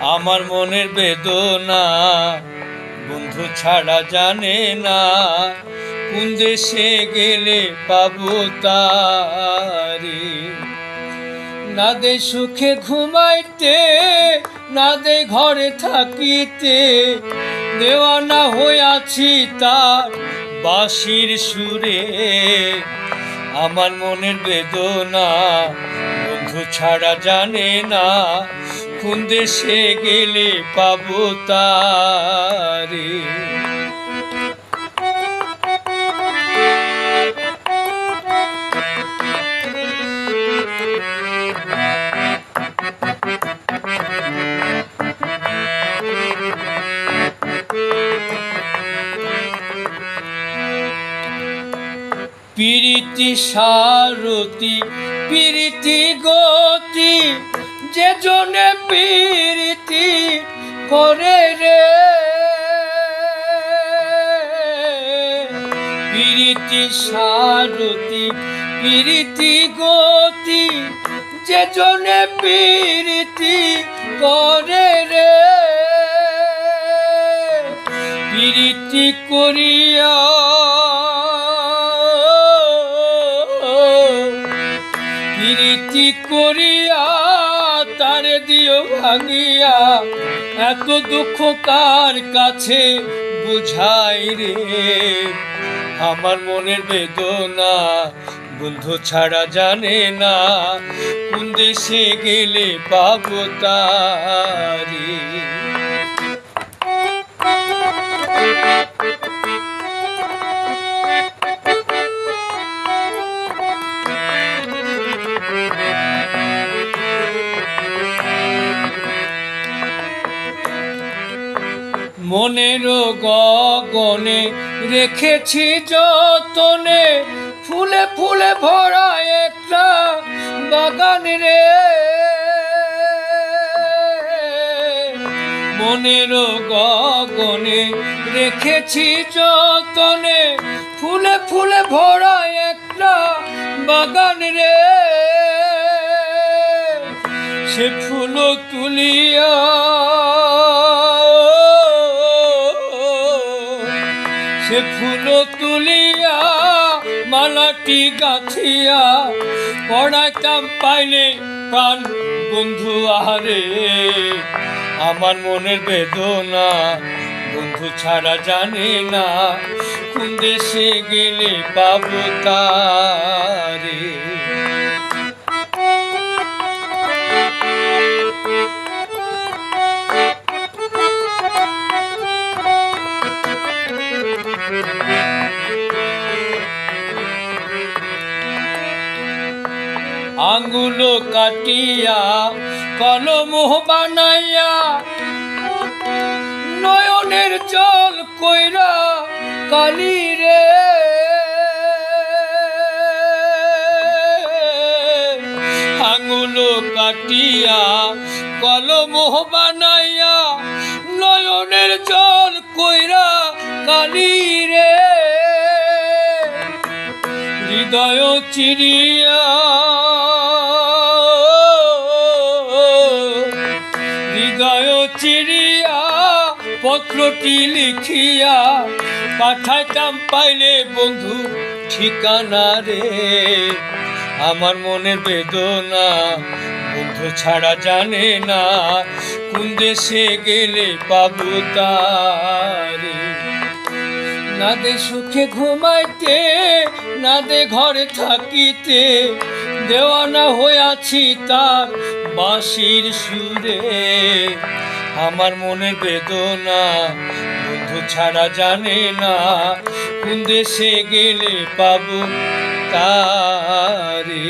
আমার মনের বেদনা বন্ধু ছাড়া জানে না। কোন দেশে গেলে পাবো তারে? না দে সুখে ঘুমাইতে, না দে ঘরে থাকিতে। দেওয়ানা হইয়াছি তার বাঁশির সুরে। আমার মনের বেদনা বন্ধু ছাড়া জানে না। কোন দেশে গেলে পাবো তারে। পিরিতি সারতি পিরিতি গতি যে জনে পিরিতি করে রে। পিরিতি সারতি পিরিতি গতি যে জনে পিরিতি করে রে। পিরিতি করিয়া প্রীতি করিয়া তারে দিও ভাঙিয়া, এত দুঃখ কার কাছে বুঝাই রে? আমার মনের বেদনা বন্ধু ছাড়া জানে না, কোন দেশে গেলে পাবো তারি? মনের গগনে রেখেছি যতনে, ফুলে ফুলে ভরা একটা বাগান রে। মনের গগনে রেখেছি যতনে, ফুলে ফুলে ভরা একটা বাগান রে। সে ফুল তুলিয়া মালাটি গাছিয়া পড়াইতাম পাইলে প্রাণ বন্ধু আহারে। আমার মনের বেদনা বন্ধু ছাড়া জানে না, কোন দেশে গেলে পাবো তারে। আঙ্গুলো কাটিয়া, কলম বানাইয়া নয়নের জল কইরা কালি রে। আঙ্গুলো কাটিয়া, কলম বানাইয়া নয়নের জল কইরা কালি রে। হৃদয় চিরিয়া চিরিয়া পত্রটি লিখিয়া পাঠাইতাম পাইলে বন্ধু ঠিকানা রে। আমার মনের বেদনা বন্ধু ছাড়া জানে না, কোন দেশে গেলে পাবো তারে। না দে সুখে ঘুমাইতে, না দে ঘরে থাকিতে, দেওয়ানা হয়ে আছি তার বাঁশির সুরে। আমার মনে বেদনা, বন্ধু ছাড়া জানে না কোন দেশে গেলে পাবো তারে।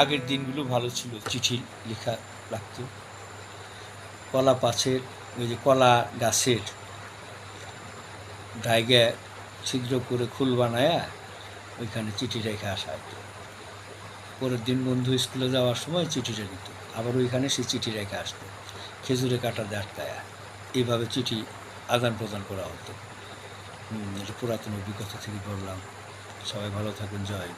আগের দিনগুলো ভালো ছিল, চিঠি লেখা লাগতো। কলা পাছের, ওই যে কলা গাছের ডাইগে ছিদ্র করে খুল বানায়া ওইখানে চিঠি রেখে আসা হতো। পরের দিন বন্ধু স্কুলে যাওয়ার সময় চিঠিটা দিত। আবার ওইখানে সে চিঠি রেখে আসতো। খেজুরে কাটা এভাবে এইভাবে চিঠি আদান প্রদান করা হতো। এটা পুরাতন অভিজ্ঞতা থেকে বললাম সবাই ভালো থাকুন, জয়